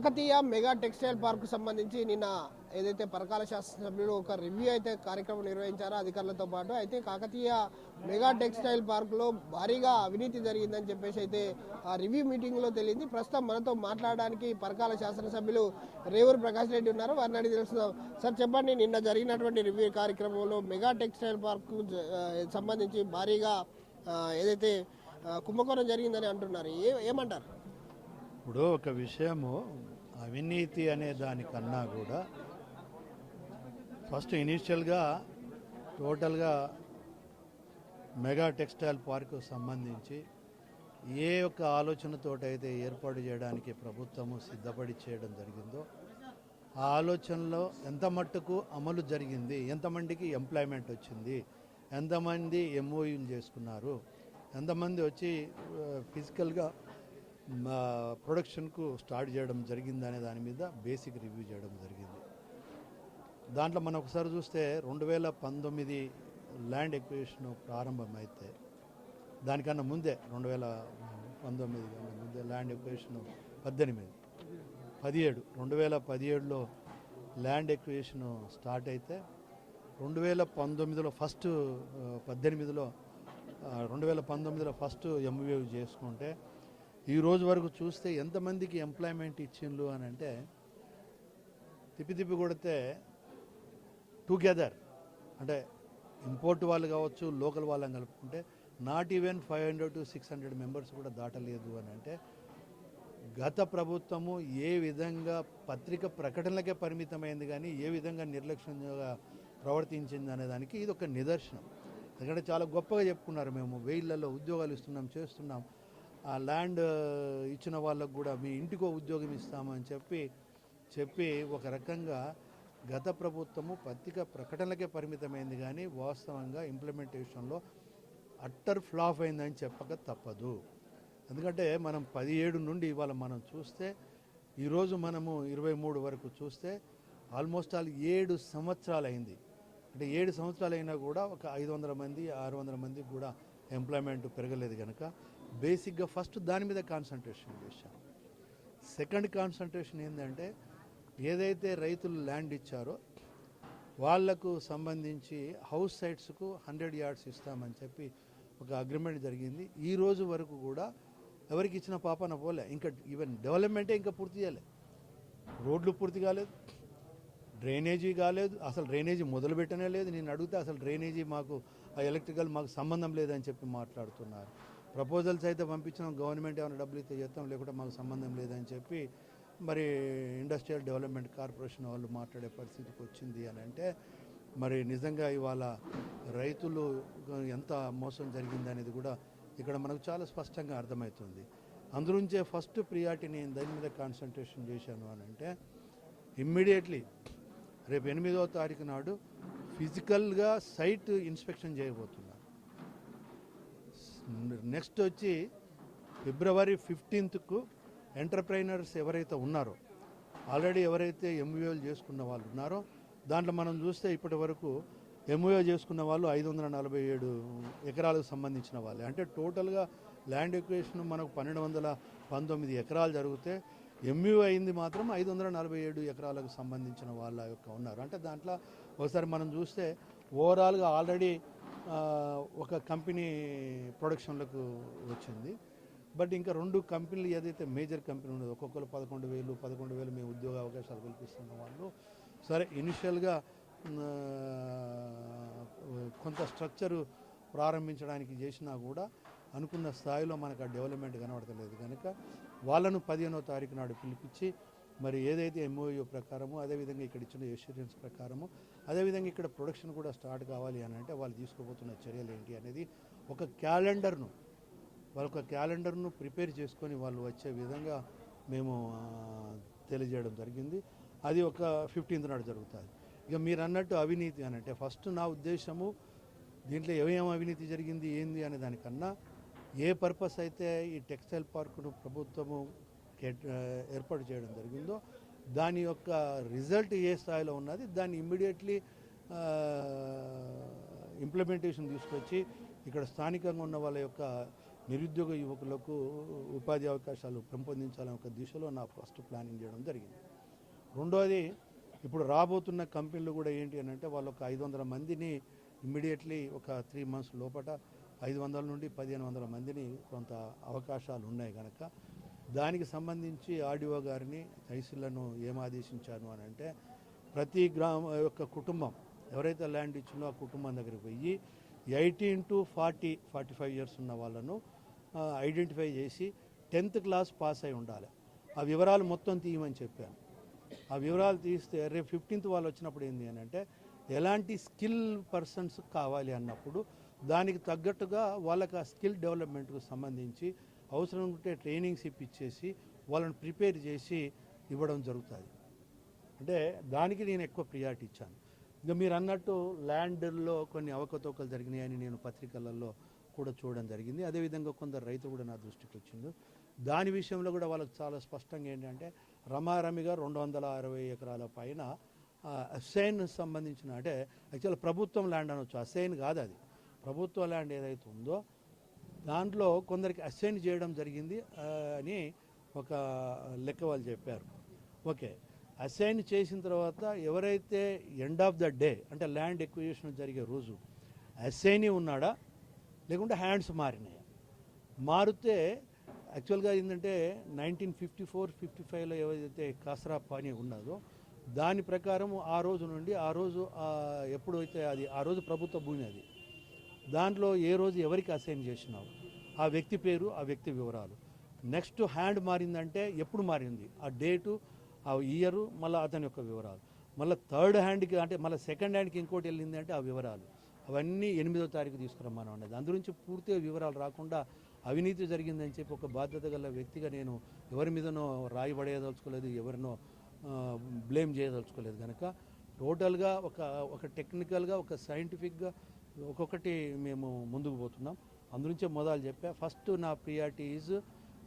Kakatiya mega textile park సంబంధించి నిన్న ఏదైతే పరకాల శాసనసభ్యులు ఒక రివ్యూ అయితే కార్యక్రమం నిర్వహించారో అధికారులతో పాటు అయితే కాకతీయ మెగా టెక్స్టైల్ పార్క్లో భారీగా అవినీతి జరిగిందని చెప్పేసి అయితే ఆ రివ్యూ మీటింగ్లో తెలిసింది ప్రస్తుతం మనతో మాట్లాడడానికి పరకాల శాసనసభ్యులు రేవూరు ప్రకాష్ రెడ్డి ఉన్నారు. వారిని అడిగి తెలుస్తున్నాం సార్ చెప్పండి నిన్న జరిగినటువంటి రివ్యూ కార్యక్రమంలో మెగా టెక్స్టైల్ పార్క్ సంబంధించి భారీగా ఏదైతే కుంభకోణం జరిగిందని అంటున్నారు. ఏ ఏమంటారు? ఇప్పుడు ఒక విషయము అవినీతి అనే దానికన్నా కూడా ఫస్ట్ ఇనీషియల్గా టోటల్గా మెగా టెక్స్టైల్ పార్కు సంబంధించి ఏ ఒక్క ఆలోచనతోటైతే ఏర్పాటు చేయడానికి ప్రభుత్వము సిద్ధపడి చేయడం జరిగిందో ఆ ఆలోచనలో ఎంత మట్టుకు అమలు జరిగింది ఎంతమందికి ఎంప్లాయ్మెంట్ వచ్చింది ఎంతమంది ఎంఓయూలు చేసుకున్నారు ఎంతమంది వచ్చి ఫిజికల్గా ప్రొడక్షన్కు స్టార్ట్ చేయడం జరిగింది అనే దాని మీద బేసిక్ రివ్యూ చేయడం జరిగింది. దాంట్లో మనం ఒకసారి చూస్తే రెండు వేల పంతొమ్మిది ల్యాండ్ ఎక్విజిషన్ ప్రారంభమైతే దానికన్నా ముందే రెండు వేల పంతొమ్మిది కన్నా ముందే ల్యాండ్ ఎక్విజిషన్ పద్దెనిమిది పదిహేడు రెండు వేల పదిహేడులో ల్యాండ్ ఎక్విజిషన్ స్టార్ట్ అయితే రెండు వేల పంతొమ్మిదిలో ఫస్ట్ పద్దెనిమిదిలో రెండు వేల పంతొమ్మిదిలో ఫస్ట్ ఎంవీ చేసుకుంటే ఈ రోజు వరకు చూస్తే ఎంతమందికి ఎంప్లాయ్మెంట్ ఇచ్చిండ్రు అని అంటే తిప్పి తిప్పి కొడితే టుగెదర్ అంటే ఇంపోర్ట్ వాళ్ళు కావచ్చు లోకల్ వాళ్ళని కలుపుకుంటే not even five hundred to six hundred members కూడా దాటలేదు అని అంటే గత ప్రభుత్వము ఏ విధంగా పత్రిక ప్రకటనలకే పరిమితమైంది కానీ ఏ విధంగా నిర్లక్ష్యంగా ప్రవర్తించింది అనే దానికి ఇది ఒక నిదర్శనం. ఎందుకంటే చాలా గొప్పగా చెప్పుకున్నారు మేము. వెయిళ్ళల్లో ఉద్యోగాలు ఇస్తున్నాం చేస్తున్నాం. ఆ ల్యాండ్ ఇచ్చిన వాళ్ళకు కూడా మీ ఇంటికో ఉద్యోగం ఇస్తామని చెప్పి చెప్పి ఒక రకంగా గత ప్రభుత్వము పత్రిక ప్రకటనలకే పరిమితమైంది కానీ వాస్తవంగా ఇంప్లిమెంటేషన్లో అట్టర్ ఫ్లాప్ అయిందని చెప్పక తప్పదు. ఎందుకంటే మనం పదిహేడు నుండి ఇవాళ మనం చూస్తే ఈరోజు మనము ఇరవై మూడు వరకు చూస్తే ఆల్మోస్ట్ ఆల్ ఏడు సంవత్సరాలు అయింది అంటే ఏడు సంవత్సరాలు అయినా కూడా ఒక ఐదు వందల మంది ఆరు వందల మంది కూడా ఎంప్లాయ్మెంట్ పెరగలేదు కనుక బేసిక్గా ఫస్ట్ దాని మీద కాన్సన్ట్రేషన్ చేశాం. సెకండ్ కాన్సన్ట్రేషన్ ఏంటంటే ఏదైతే రైతులు ల్యాండ్ ఇచ్చారో వాళ్ళకు సంబంధించి హౌస్ సైట్స్కు హండ్రెడ్ యార్డ్స్ ఇస్తామని చెప్పి ఒక అగ్రిమెంట్ జరిగింది. ఈ రోజు వరకు కూడా ఎవరికి ఇచ్చిన పాపన పోలే. ఇంకా ఈవెన్ డెవలప్మెంటే ఇంకా పూర్తి చేయలే. రోడ్లు పూర్తి కాలేదు. డ్రైనేజీ కాలేదు. అసలు డ్రైనేజీ మొదలుపెట్టనే లేదు. నేను అడిగితే అసలు డ్రైనేజీ మాకు ఆ ఎలక్ట్రికల్ మాకు సంబంధం లేదని చెప్పి మాట్లాడుతున్నారు. ప్రపోజల్స్ అయితే పంపించినాం గవర్నమెంట్ ఏమైనా డబ్బులు ఇస్తే చేస్తాం లేకుంటే మాకు సంబంధం లేదని చెప్పి మరి ఇండస్ట్రియల్ డెవలప్మెంట్ కార్పొరేషన్ వాళ్ళు మాట్లాడే పరిస్థితికి వచ్చింది అని అంటే మరి నిజంగా ఇవాళ రైతులు ఎంత మోసం జరిగింది అనేది కూడా ఇక్కడ మనకు చాలా స్పష్టంగా అర్థమవుతుంది. అందులోంచే ఫస్ట్ ప్రియారిటీ నేను దాని మీద కాన్సన్ట్రేషన్ చేశాను అని అంటే ఇమ్మీడియట్లీ రేపు ఎనిమిదవ తారీఖు నాడు ఫిజికల్గా సైట్ ఇన్స్పెక్షన్ చేయబోతుంది నెక్స్ట్ వచ్చి ఫిబ్రవరి ఫిఫ్టీన్త్కు ఎంటర్ప్రైనర్స్ ఎవరైతే ఉన్నారో ఆల్రెడీ ఎవరైతే ఎంవీఓలు చేసుకున్న వాళ్ళు ఉన్నారో దాంట్లో మనం చూస్తే ఇప్పటి వరకు ఎంఓఏ చేసుకున్న వాళ్ళు ఐదు వందల నలభై ఏడు ఎకరాలకు సంబంధించిన వాళ్ళే. అంటే టోటల్గా ల్యాండ్ ఎక్వేషన్ మనకు పన్నెండు వందల పంతొమ్మిది ఎకరాలు జరిగితే ఎంయూ అయింది మాత్రం ఐదు వందల నలభై ఏడు ఎకరాలకు సంబంధించిన వాళ్ళ యొక్క ఉన్నారు. అంటే దాంట్లో ఒకసారి మనం చూస్తే ఓవరాల్గా ఆల్రెడీ ఒక కంపెనీ ప్రొడక్షన్లకు వచ్చింది. బట్ ఇంకా రెండు కంపెనీలు ఏదైతే మేజర్ కంపెనీ ఉన్నదో ఒక్కొక్కరు పదకొండు వేలు పదకొండు వేలు మేము ఉద్యోగ అవకాశాలు కల్పిస్తున్న వాళ్ళు. సరే ఇనిషియల్గా కొంత స్ట్రక్చరు ప్రారంభించడానికి చేసినా కూడా అనుకున్న స్థాయిలో మనకు ఆ డెవలప్మెంట్ కనబడతలేదు. కనుక వాళ్ళను పదిహేనో తారీఖు నాడు పిలిపించి మరి ఏదైతే ఎంఓయూ ప్రకారము అదేవిధంగా ఇక్కడ ఇచ్చిన ఎష్యూరెన్స్ ప్రకారము అదేవిధంగా ఇక్కడ ప్రొడక్షన్ కూడా స్టార్ట్ కావాలి అని అంటే వాళ్ళు తీసుకోబోతున్న చర్యలు ఏంటి అనేది ఒక క్యాలెండర్ను వాళ్ళ ఒక క్యాలెండర్ను ప్రిపేర్ చేసుకొని వాళ్ళు వచ్చే విధంగా మేము తెలియజేయడం జరిగింది. అది ఒక ఫిఫ్టీన్త్ నాడు జరుగుతుంది. ఇక మీరు అన్నట్టు అవినీతి అని అంటే ఫస్ట్ నా ఉద్దేశము దీంట్లో ఏమేం అవినీతి జరిగింది ఏంది అనే దానికన్నా ఏ పర్పస్ అయితే ఈ టెక్స్టైల్ పార్కును ప్రభుత్వము ఏర్పాటు చేయడం జరిగిందో దాని యొక్క రిజల్ట్ ఏ స్థాయిలో ఉన్నది దాన్ని ఇమ్మీడియట్లీ ఇంప్లిమెంటేషన్ తీసుకొచ్చి ఇక్కడ స్థానికంగా ఉన్న వాళ్ళ యొక్క నిరుద్యోగ యువకులకు ఉపాధి అవకాశాలు పెంపొందించాలనే ఒక దిశలో నా ఫస్ట్ ప్లానింగ్ చేయడం జరిగింది. రెండోది ఇప్పుడు రాబోతున్న కంపెనీలు కూడా ఏంటి అని అంటే వాళ్ళు ఒక ఐదు వందల మందిని ఇమ్మీడియట్లీ ఒక త్రీ మంత్స్ లోపల ఐదు వందల నుండి పదిహేను వందల మందిని కొంత అవకాశాలు ఉన్నాయి కనుక దానికి సంబంధించి ఆర్డీఓ గారిని తహసీళ్ళను ఏం ఆదేశించాను అని అంటే ప్రతి గ్రామ యొక్క కుటుంబం ఎవరైతే ల్యాండ్ ఇచ్చిందో ఆ కుటుంబం దగ్గరికి పోయి eighteen to forty forty five years ఉన్న వాళ్ళను ఐడెంటిఫై చేసి టెన్త్ క్లాస్ పాస్ అయి ఉండాలి. ఆ వివరాలు మొత్తం తీయమని చెప్పాను. ఆ వివరాలు తీస్తే రేపు ఫిఫ్టీన్త్ వాళ్ళు వచ్చినప్పుడు ఏంటి అని అంటే ఎలాంటి స్కిల్ పర్సన్స్ కావాలి అన్నప్పుడు దానికి తగ్గట్టుగా వాళ్ళకి ఆ స్కిల్ డెవలప్మెంట్కు సంబంధించి అవసరం ఉంటే ట్రైనింగ్స్ ఇప్పించేసి వాళ్ళని ప్రిపేర్ చేసి ఇవ్వడం జరుగుతుంది. అంటే దానికి నేను ఎక్కువ ప్రియారిటీ ఇచ్చాను. ఇంకా మీరు అన్నట్టు ల్యాండ్లో కొన్ని అవకతవకలు జరిగినాయని నేను పత్రికలలో కూడా చూడడం జరిగింది. అదేవిధంగా కొందరు రైతు కూడా నా దృష్టికి వచ్చింది దాని విషయంలో కూడా వాళ్ళకి చాలా స్పష్టంగా ఏంటంటే రమారమిగా రెండు వందల అరవై ఎకరాల పైన అసైన్ సంబంధించిన అంటే యాక్చువల్ ప్రభుత్వం ల్యాండ్ అనొచ్చు. అసైన్ కాదు అది ప్రభుత్వ ల్యాండ్ ఏదైతే ఉందో దాంట్లో కొందరికి అసైన్ చేయడం జరిగింది అని ఒక లెక్క వాళ్ళు చెప్పారు. ఓకే. అసైన్ చేసిన తర్వాత ఎవరైతే ఎండ్ ఆఫ్ ద డే అంటే ల్యాండ్ ఎక్విజిషన్ జరిగే రోజు అసైన్ ఉన్నాడా? లేకుంటే హ్యాండ్స్ మారినాయా? మారితే యాక్చువల్గా ఏంటంటే నైన్టీన్ ఫిఫ్టీ ఫోర్ ఫిఫ్టీ ఫైవ్లో ఏదైతే కాసరా పానీ ఉన్నదో దాని ప్రకారం ఆ రోజు నుండి ఆ రోజు ఎప్పుడైతే అది ఆ రోజు ప్రభుత్వ భూమి అది దాంట్లో ఏ రోజు ఎవరికి అసైన్ చేసినావు? ఆ వ్యక్తి పేరు ఆ వ్యక్తి వివరాలు. నెక్స్ట్ హ్యాండ్ మారిందంటే ఎప్పుడు మారింది? ఆ డేటు ఆ ఇయరు మళ్ళీ అతని యొక్క వివరాలు. మళ్ళీ థర్డ్ హ్యాండ్కి అంటే మళ్ళీ సెకండ్ హ్యాండ్కి ఇంకోటి వెళ్ళింది అంటే ఆ వివరాలు. అవన్నీ ఎనిమిదో తారీఖు తీసుకురమ్మని ఉండేది అందు నుంచి పూర్తిగా వివరాలు రాకుండా అవినీతి జరిగిందని చెప్పి ఒక బాధ్యత గల వ్యక్తిగా నేను ఎవరి మీదనో రాయబడేయదలుచుకోలేదు ఎవరినో బ్లేమ్ చేయదలుచుకోలేదు కనుక టోటల్గా ఒక ఒక టెక్నికల్గా ఒక సైంటిఫిక్గా ఒక్కొక్కటి మేము ముందుకు పోతున్నాం. అందునుంచే మొదలు చెప్పా. ఫస్ట్ నా ప్రియారిటీ ఈజ్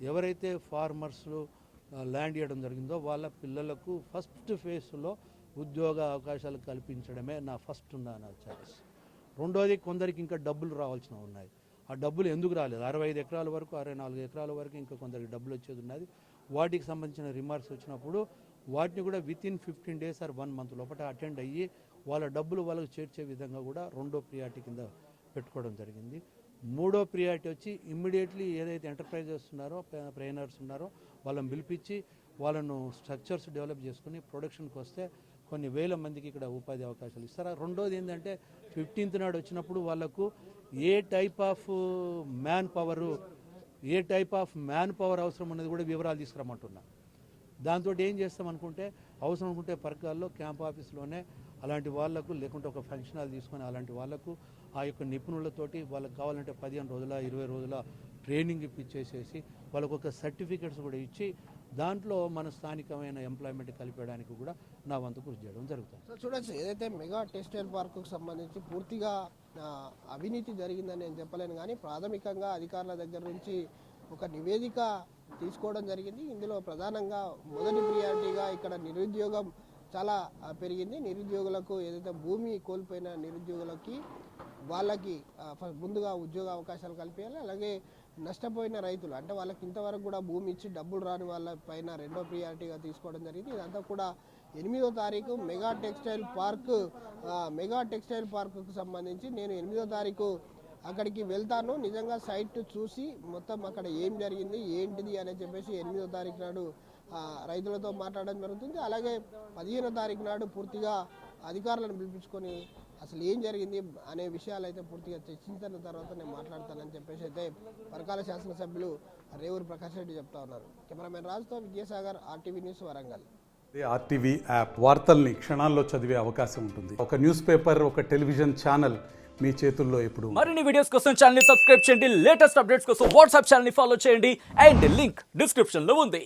ఎవరైతే ఫార్మర్స్లు ల్యాండ్ ఇవ్వడం జరిగిందో వాళ్ళ పిల్లలకు ఫస్ట్ ఫేస్లో ఉద్యోగ అవకాశాలు కల్పించడమే నా ఫస్ట్ ఉన్న నా ఛాయిస్ రెండోది కొందరికి ఇంకా డబ్బులు రావాల్సిన ఉన్నాయి. ఆ డబ్బులు ఎందుకు రాలేదు? అరవై ఐదు ఎకరాల వరకు అరవై నాలుగు ఎకరాల వరకు ఇంకా కొందరికి డబ్బులు వచ్చేది ఉన్నది. వాటికి సంబంధించిన రిమార్క్స్ వచ్చినప్పుడు వాటిని కూడా within fifteen days or one month లోపల అటెండ్ అయ్యి వాళ్ళ డబ్బులు వాళ్ళకి చేర్చే విధంగా కూడా రెండో ప్రియారిటీ కింద పెట్టుకోవడం జరిగింది. మూడో ప్రియారిటీ వచ్చి ఇమ్మీడియట్లీ ఏదైతే ఎంటర్ప్రైజెస్ ఉన్నారో ప్రైనర్స్ ఉన్నారో వాళ్ళని పిలిపించి వాళ్ళను స్ట్రక్చర్స్ డెవలప్ చేసుకుని ప్రొడక్షన్కి వస్తే కొన్ని వేల మందికి ఇక్కడ ఉపాధి అవకాశాలు ఇస్తారు? రెండోది ఏంటంటే ఫిఫ్టీన్త్ నాడు వచ్చినప్పుడు వాళ్ళకు a type of manpower a type of manpower అవసరం అనేది కూడా వివరాలు తీసుకురమ్మంటున్నా. దాంతో ఏం చేస్తాం అనుకుంటే అవసరం అనుకుంటే పరకాల్లో క్యాంప్ ఆఫీస్లోనే అలాంటి వాళ్ళకు లేకుంటే ఒక ఫంక్షన్ హాల్ తీసుకొని అలాంటి వాళ్ళకు ఆ యొక్క నిపుణులతోటి వాళ్ళకి కావాలంటే పదిహేను రోజుల ఇరవై రోజుల ట్రైనింగ్ ఇప్పించేసేసి వాళ్ళకు ఒక సర్టిఫికెట్స్ కూడా ఇచ్చి దాంట్లో మన స్థానికమైన ఎంప్లాయ్మెంట్ కలిపేయడానికి కూడా నా వంతు కృషి చేయడం జరుగుతుంది. సో చూడొచ్చు ఏదైతే మెగా టెక్స్టైల్ పార్కుకు సంబంధించి పూర్తిగా అవినీతి జరిగిందని నేను చెప్పలేను కానీ ప్రాథమికంగా అధికారుల దగ్గర నుంచి ఒక నివేదిక తీసుకోవడం జరిగింది. ఇందులో ప్రధానంగా మొదటి ప్రియారిటీగా ఇక్కడ నిరుద్యోగం చాలా పెరిగింది. నిరుద్యోగులకు ఏదైతే భూమి కోల్పోయిన నిరుద్యోగులకి వాళ్ళకి ముందుగా ఉద్యోగ అవకాశాలు కల్పించాలి. అలాగే నష్టపోయిన రైతులు అంటే వాళ్ళకి ఇంతవరకు కూడా భూమి ఇచ్చి డబ్బులు రాని వాళ్ళ పైన రెండో ప్రియారిటీగా తీసుకోవడం జరిగింది. ఇదంతా కూడా ఎనిమిదో తారీఖు mega textile park mega textile పార్కుకు సంబంధించి నేను ఎనిమిదో తారీఖు అక్కడికి వెళ్తాను. నిజంగా సైట్ చూసి మొత్తం అక్కడ ఏం జరిగింది ఏంటిది అని చెప్పేసి ఎనిమిదో తారీఖు నాడు రైతులతో మాట్లాడడం జరుగుతుంది. అలాగే పదిహేనో తారీఖు నాడు పూర్తిగా అధికారులను పిలిపించుకొని అసలు ఏం జరిగింది అనే విషయాలు అయితే పూర్తిగా చర్చించిన తర్వాత నేను మాట్లాడతానని చెప్పేసి అయితే పరకాల శాసనసభ్యులు రేవూరు ప్రకాష్ రెడ్డి చెప్తా ఉన్నారు. కెమెరామెన్ రాజుతో Vidyasagar RTV news Warangal. RTV app వార్తల్ని క్షణాల్లో చదివే అవకాశం ఉంటుంది. ఒక న్యూస్ పేపర్ ఒక టెలివిజన్ ఛానల్ మీ చేతుల్లో ఎప్పుడు మరిన్ని వీడియోస్ కోసం ఛానల్ని సబ్స్క్రైబ్ చేయండి. లేటెస్ట్ అప్డేట్స్ కోసం వాట్సాప్ ఛానల్ని ఫాలో చేయండి. అండ్ లింక్ డిస్క్రిప్షన్లో ఉంది.